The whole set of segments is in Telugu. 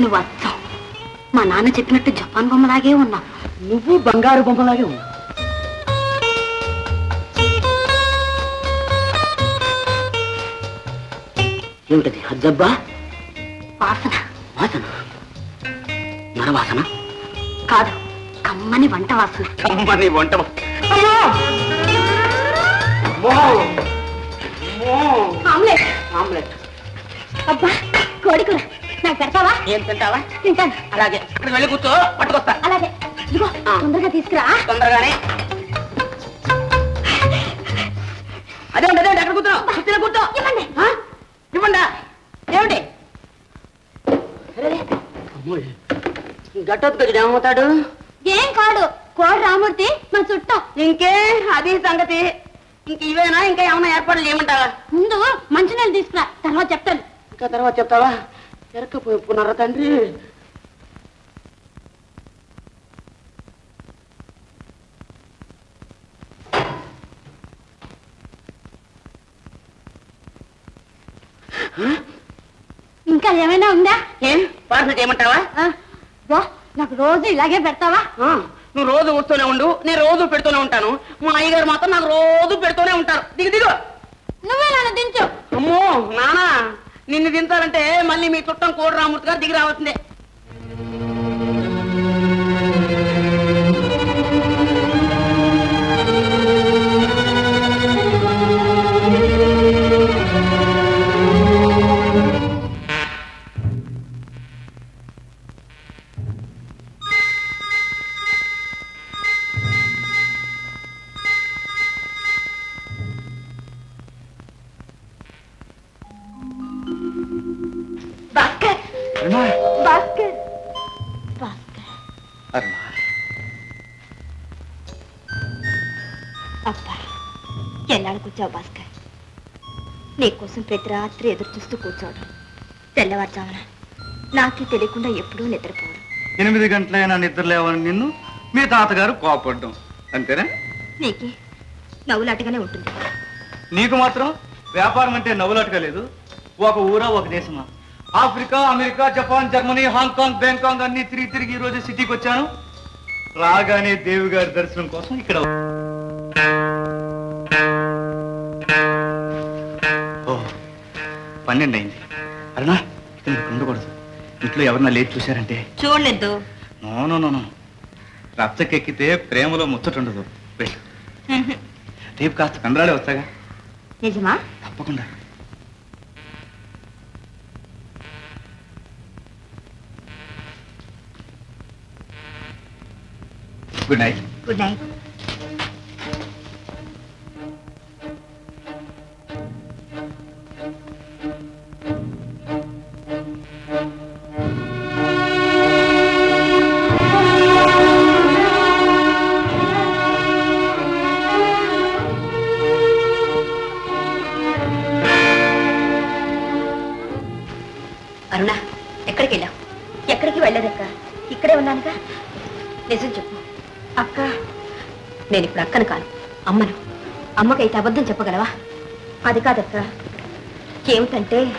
నువ్వు అర్థం మా నాన్న చెప్పినట్టు జపాన్ బొమ్మలాగే ఉన్నావు నువ్వు బంగారు బొమ్మలాగే ఉన్నావు ఏమిటది? హజ్జబ్బా వాసన. వాసన? నరవాసన కాదు కమ్మని వంట వాసన. కమ్మని వంట ఆమ్లెట్. ఆమ్లెట్. అబ్బా కోడికూర నాకు పెడతావా? ఏం తింటావా? తింటాను. అలాగే. అక్కడికి వెళ్ళి కూర్చో. పట్టుకొస్తా. అలాగే. ఇదిగో తొందరగా తీసుకురా. తొందరగానే. అదే అదే అక్కడ కూర్చో కూర్చో. ఇవ్వండి. ఇవ్వండా? ఏమిటి? ఏమవుతాడు? ఏం కాడు కోడి రామూర్తి మా చుట్టం. ఇంకే అది సంగతి. ఇంక ఇవేనా? ఇంకా ఏమైనా ఏర్పాట్లు చేయమంటావా? ముందు మంచినీళ్ళు తీసుకురా తర్వాత చెప్తాను. ఇంకా తర్వాత చెప్తావా? ఎరకపోయి తండ్రి? ఇంకా ఏమైనా ఉందా? ఏం? పార్సల్ చేయమంటావా? వా నాకు రోజు ఇలాగే పెడతావా? ఆ, నువ్వు రోజు వస్తూనే ఉండు నేను రోజు పెడుతూనే ఉంటాను. మా అయ్యగారు మాత్రం నాకు రోజు పెడుతూనే ఉంటారు. దిగు దిగు. నువ్వే నన్ను దించు. అమ్మో నానా నిన్ను దించాలంటే మళ్ళీ మీ చుట్టం కోడి రామూర్తి గారు దిగి రావాల్సిందే. నీకోసం ప్రతి రాత్రి ఎదురు చూస్తూ కూర్చోవడం. తెల్లవారుజామున నాకే తెలియకుండా ఎప్పుడూ నిద్రపోవడం ఎనిమిది గంటలైనా నిద్ర లేవని నిన్ను మీ తాతగారు కోపడ్డం. అంతేనా? నీకే నవ్వులాటగానే ఉంటుంది. నీకు మాత్రం వ్యాపారం అంటే నవ్వులాటగా లేదు. ఒక ఊరా ఒక దేశమా? Africa America Japan Germany Hong Kong Bangkok అన్ని తిరిగి తిరిగి ఈ రోజు సిటీకి వచ్చాను. రాగానే దేవి గారి దర్శనం కోసం ఇక్కడ పన్నెండు అయింది. అరుణా ఇక్కడ మీకు ఉండకూడదు. ఇంట్లో ఎవరన్నా లేచి చూశారంటే? చూడలేదు. నో నో రచ్చకెక్కితే ప్రేమలో ముచ్చటుండదు వెళ్ళు. రేపు కాస్త కందరాడే వస్తాగా? నిజమా? తప్పకుండా. Good night. Good night. నేను ఇప్పుడు అక్కను కాను. అమ్మను. అమ్మకైతే అబద్ధం చెప్పగలవా? అది కాదక్క. ఏమిటంటే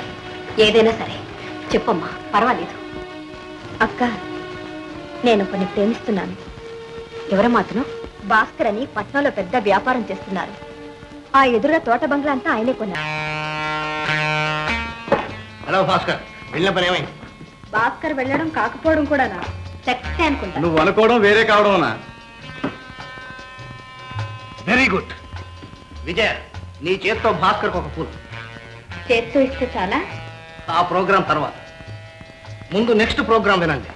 ఏదైనా సరే. చెప్పమ్మా పర్వాలేదు. అక్క నేను కొన్ని ప్రేమిస్తున్నాను. ఎవరు మాత్రం? భాస్కర్ అని పట్నంలో పెద్ద వ్యాపారం చేస్తున్నారు. ఆ ఎదురుగా తోట బంగ్లా అంతా ఆయనే కొన్నారు. హలో భాస్కర్. వెళ్ళిన పని ఏమైంది? భాస్కర్ వెళ్ళడం కాకపోవడం కూడానా? చక్కటే అనుకుంటా. నువ్వు అనుకోవడం వేరే కావడం వెరీ గుడ్. విజయ నీ చేత్తో భాస్కర్ ఒక పూలు. చేత్తో ఇస్తే చాలా? ఆ ప్రోగ్రాం తర్వాత. ముందు నెక్స్ట్ ప్రోగ్రాం వినండి.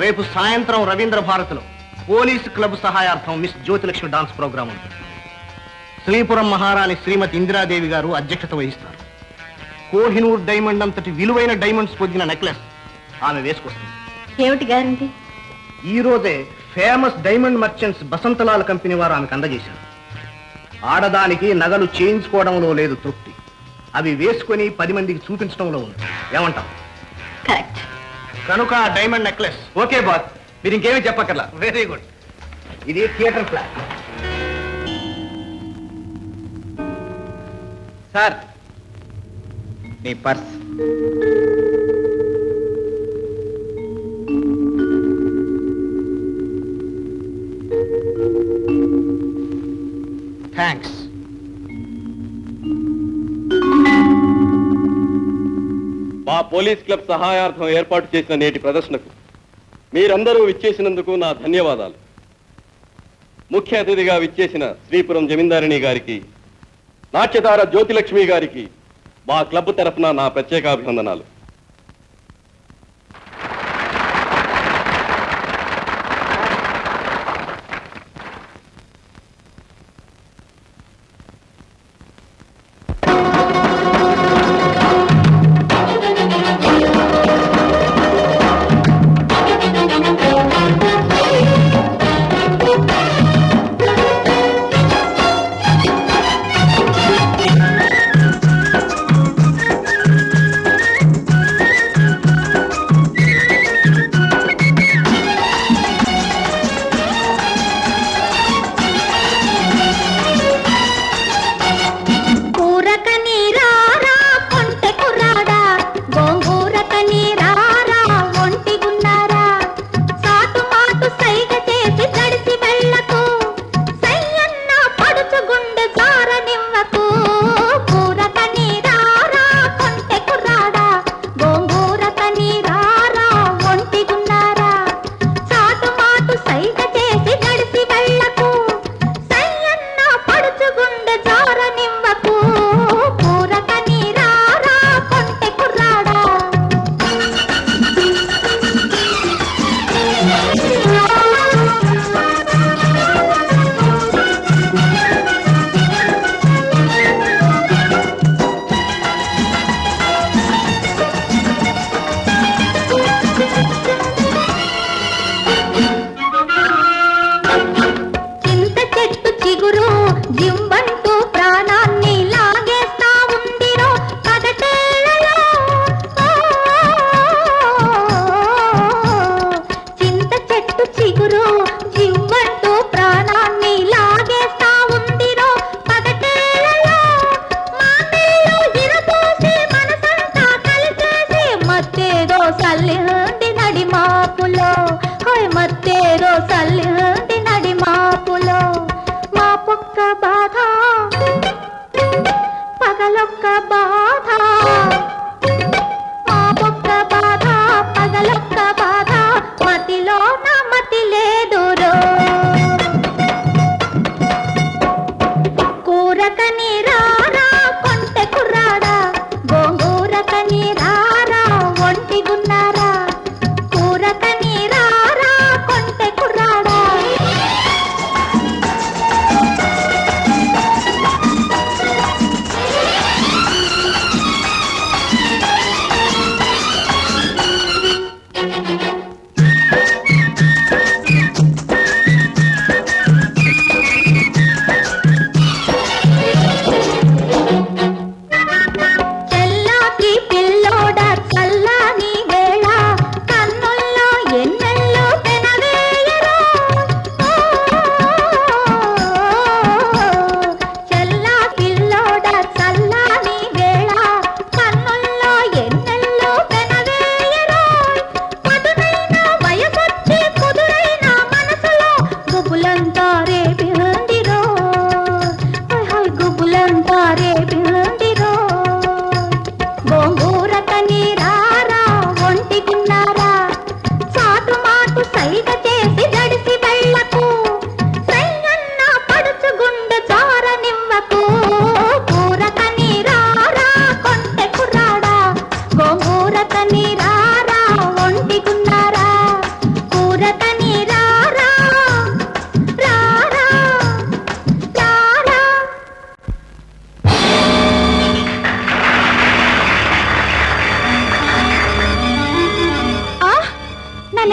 రేపు సాయంత్రం రవీంద్ర భారతిలో పోలీస్ క్లబ్ సహాయార్థం మిస్ జ్యోతిలక్ష్మి డాన్స్ ప్రోగ్రాం ఉంది. శ్రీపురం మహారాణి శ్రీమతి ఇందిరాదేవి గారు అధ్యక్షత వహిస్తారు. కోహినూర్ డైమండ్ అంతటి విలువైన డైమండ్స్ పొందిన నెక్లెస్ ఆమె వేసుకొస్తుంది. ఏమిటి గ్యారంటీ? ఈ రోజే famous diamond merchants Basantlal company వారు ఆమెకు అందజేశారు. ఆడదానికి నగలు చేయించుకోవడంలో లేదు తృప్తి. అవి వేసుకొని పది మందికి చూపించడంలో ఉంది. ఏమంటాం కనుక డైమండ్ నెక్లెస్. ఓకే బాస్ మీరు ఇంకేమి చెప్పక్కర్లా. Very good. ఇది థియేటర్ ప్లాన్ సార్ నీ పర్స్. Thanks. మా పోలీస్ క్లబ్ సహాయార్థం ఏర్పాటు చేసిన నేటి ప్రదర్శనకు మీరందరూ విచ్చేసినందుకు నా ధన్యవాదాలు ముఖ్య అతిథిగా విచ్చేసిన శ్రీపురం జమీందారిణి గారికి నాట్యతార జ్యోతిలక్ష్మి గారికి మా క్లబ్ తరఫున నా ప్రత్యేక అభినందనాలు kaba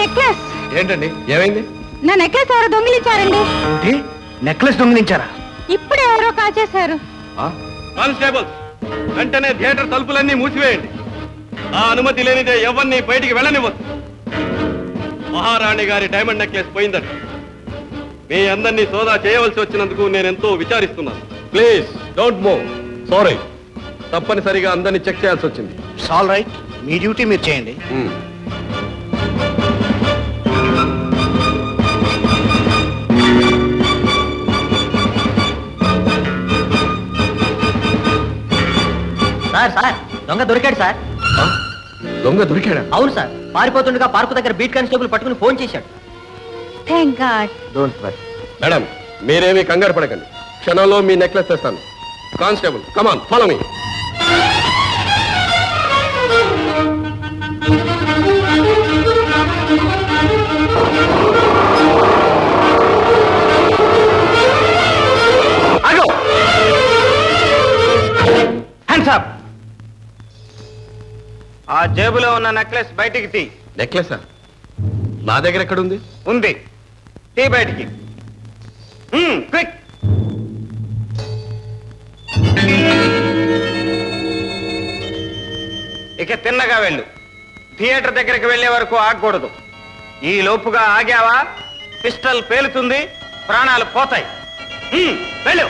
నెక్లెస్. ఏంటండి? ఏమైంది? నా నెక్లెస్ ఎవరు దొంగిలించారండి. ఏంటి? నెక్లెస్ దొంగిలించారా? ఇప్పుడే ఎవరో కాచేశారు కానిస్టేబుల్స్ వెంటనే థియేటర్ తలుపులన్నీ మూసివేయండి. ఆ అనుమతి లేనిదే ఎవరిని బయటికి వెళ్ళనివ్వదు. మహారాణి గారి డైమండ్ నెక్లెస్ పోయిందట మీ అందరినీ సోదా చేయవలసి వచ్చినందుకు నేను ఎంతో విచారిస్తున్నాను. Please don't move. సారీ. తప్పనిసరిగా అందరినీ చెక్ చేయాల్సి వచ్చింది. ఆల్ రైట్ మీ డ్యూటీ మీరు చేయండి. సార్ సార్ దొంగ దొరికాడు సార్. దొంగ దొరికాడా? అవును సార్ పారిపోతుండగా పార్కు దగ్గర బీట్ కానిస్టేబుల్ పట్టుకుని ఫోన్ చేశాడు. Thank God don't worry madam మీరేమీ కంగారు పడకండి. క్షణంలో మీ నెక్లెస్ తెస్తాను. కానిస్టేబుల్ కమాన్ ఫాలో మీ ఆ జేబులో ఉన్న నెక్లెస్ బయటికి తీ. నెక్లెసా నా దగ్గర ఎక్కడుంది? ఉంది. తీ బయటికి. క్విక్ ఇక తిన్నగా వెళ్ళు. థియేటర్ దగ్గరికి వెళ్ళే వరకు ఆగకూడదు. ఈ లోపుగా ఆగావా? పిస్టల్ పేలుతుంది ప్రాణాలు పోతాయి. హ్మ్, వెళ్ళు.